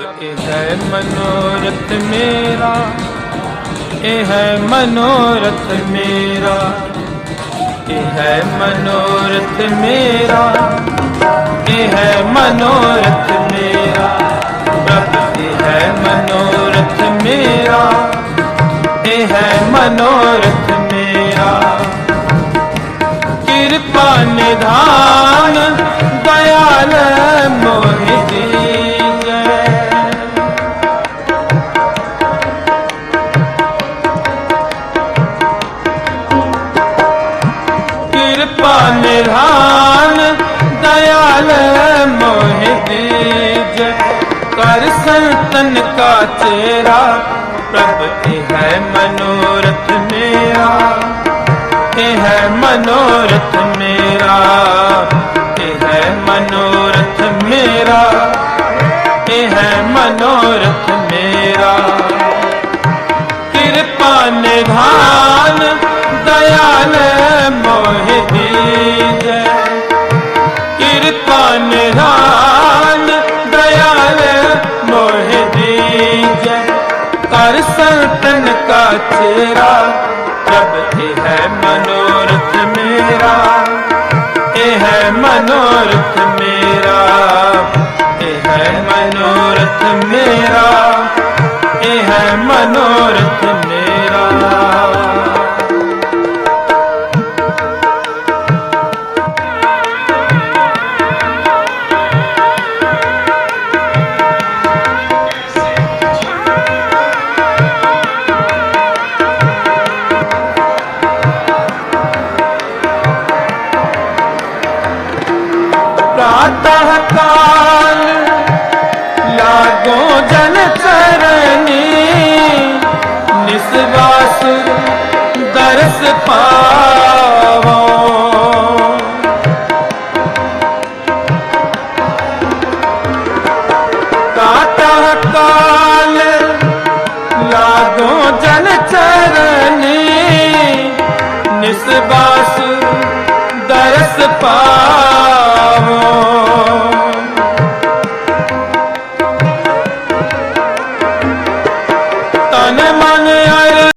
ਇਹ ਹੈ ਮਨੋਰਥ ਮੇਰਾ, ਇਹ ਹੈ ਮਨੋਰਥ ਮੇਰਾ। ਇਹ ਹੈ ਮਨੋਰਥ ਮੇਰਾ, ਇਹ ਹੈ ਮਨੋਰਥ ਮੇਰਾ। ਪ੍ਰਭ ਇਹ ਹੈ ਮਨੋਰਥ ਮੇਰਾ, ਇਹ ਹੈ ਮਨੋਰਥ ਮੇਰਾ। ਕਿਰਪਾ ਨਿਧਾਨ ਕਿਰਪਾ ਨਿਧਾਨ ਦਇਆਲ ਮੋਹਿ ਦੀਜੈ ਕਰ ਸੰਤਨ ਕਾ ਚੇਰਾ ਪ੍ਰਭ ਇਹ ਹੈ ਮਨੋਰਥ ਮੇਰਾ ਇਹ ਹੈ ਮਨੋਰਥ ਮੇਰਾ ਇਹ ਹੈ ਮਨੋਰਥ ਮੇਰਾ ਇਹ ਹੈ ਮਨੋਰਥ ਮੇਰਾ ਕਿਰਪਾ ਨਿਧਾਨ ਦਇਆਲ ਮੋਹਿ ਕਰ ਸੰਤਨ ਕਾ ਚੇਰਾ ਪ੍ਰਭ ਇਹ ਹੈ ਮਨੋਰਥ ਮੇਰਾ, ਇਹ ਹੈ ਮਨੋਰਥ ਮੇਰਾ, ਇਹ ਹੈ ਮਨੋਰਥ ਮੇਰਾ, ਇਹ ਹੈ ਮਨੋਰਥ प्रातः काल लागो जन चरनी निस्वास दर्श पावो प्रातः काल लागो जन चरनी निस्वास दरस पावो